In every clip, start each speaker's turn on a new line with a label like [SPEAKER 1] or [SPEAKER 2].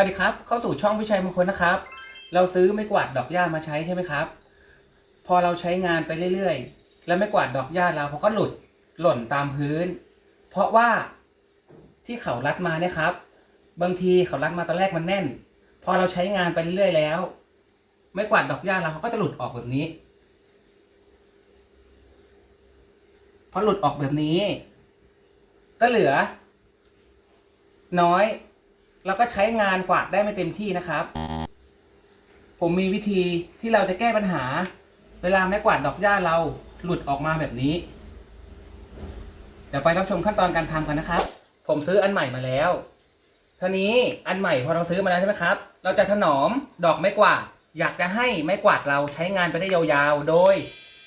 [SPEAKER 1] วัสดีครับ เข้าสู่ช่องวิชัยมงคลนะครับ เราซื้อไม้กวาดดอกหญ้ามาใช้ใช่ไหมครับ พอเราใช้งานไปเรื่อยๆ แล้วไม้กวาดดอกหญ้าเราเขาก็หลุดหล่นตามพื้น เพราะว่าที่เขารัดมาเนี่ยครับ บางทีเขารัดมาตอนแรกมันแน่น พอเราใช้งานไปเรื่อยๆแล้ว ไม้กวาดดอกหญ้าเราเขาก็จะหลุดออกแบบนี้พอหลุดออกแบบนี้ ก็เหลือ น้อย แล้วก็ใช้งานกวาดได้ไม่เต็มที่นะครับ ผมมีวิธีที่เราจะแก้ปัญหา เวลาไม้กวาดดอกหญ้าเราหลุดออกมาแบบนี้ เดี๋ยวไปรับชมขั้นตอนการทำกันนะครับ ผมซื้ออันใหม่มาแล้วทีนี้อันใหม่พอเราซื้อมาแล้วใช่ไหมครับ เราจะถนอมดอกไม้กวาด อยากจะให้ไม้กวาดเราใช้งานไปได้ยาวๆ โดย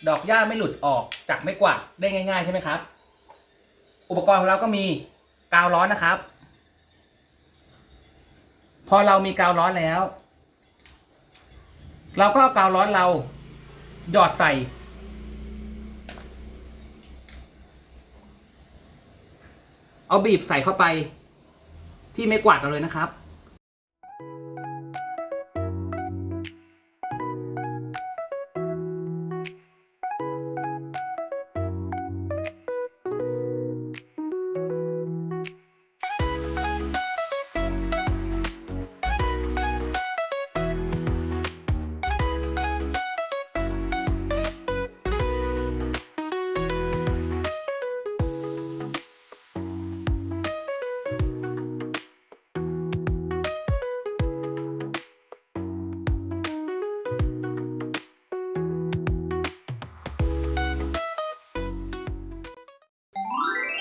[SPEAKER 1] ดอกหญ้าไม่หลุดออกจากไม้กวาดได้ง่าย ๆ ใช่ไหมครับ อุปกรณ์ของเราก็มีกาวร้อนนะครับ พอเรามีกาวร้อนแล้ว เราก็เอากาวร้อนเรา หยอดใส่ เอาบีบใส่เข้าไป ที่ไม่กวาดเราเลยนะครับ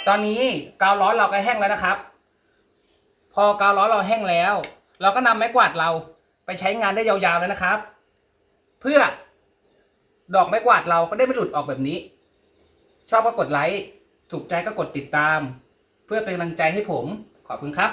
[SPEAKER 1] ตอนนี้กาวร้อนเราก็แห้งแล้วนะครับ พอกาวร้อนเราแห้งแล้ว เราก็นำไม้กวาดเราไปใช้งานได้ยาวๆแล้วนะครับ เพื่อดอกไม้กวาดเราก็ได้ไม่หลุดออกแบบนี้ ชอบก็กดไลค์ถูกใจก็กดติดตาม เพื่อเป็นกำลังใจให้ผมขอบคุณครับ